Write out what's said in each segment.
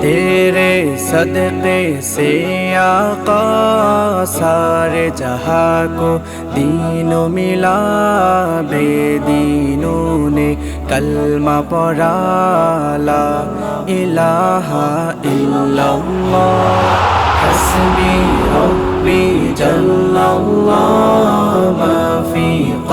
तेरे सदते से आका सारे जहाँ को दीनों मिला, बेदीनों ने कलमा पराला इलाहा इल्लल्लाह। हस्बी रब्बी जल्लल्लाह।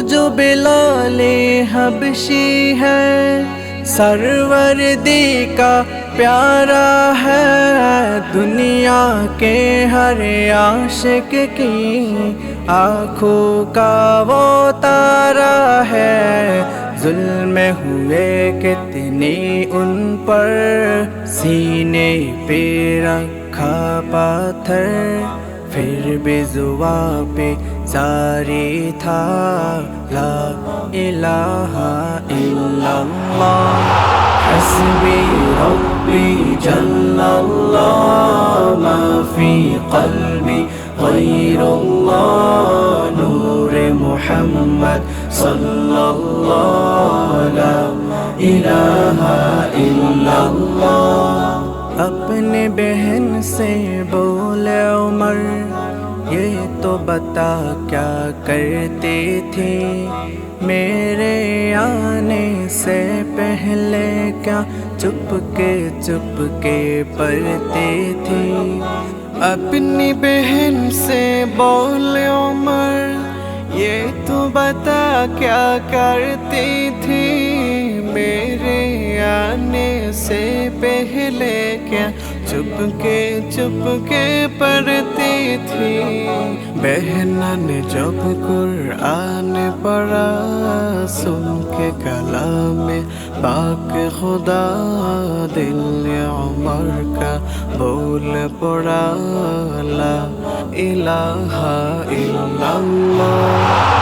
जो बिलाले हबशी है सरवरदी का प्यारा है। दुनिया के हर आशिक की आँखों का वो तारा है। जुल्म हुए कितने उन पर, सीने पे रखा पाथर, फिर भी जुआ पे जारी था, ला इलाहा इल्लल्लाह। हस्बी रब्बी जल्लल्लाह, मा फ़ी कल्बी गैरुल्लाह। नूर मुहम्मद सल्लल्लाहु ला इलाहा इल्लल्लाह। अपने बहन से बोले उमर ये तो बता क्या करते थे? मेरे आने से पहले क्या चुप के चुप के पढ़ते थे? अपनी बहन से बोले उमर, ये तो बता क्या करती थी? मेरे आने से पहले क्या चुप के चुप के पढ़ती थी बहना ने जब कुरान पढ़ा सुन के कलाम पाक खुदा दिल उमर का बोल पड़ा ला इलाहा इल्लल्लाह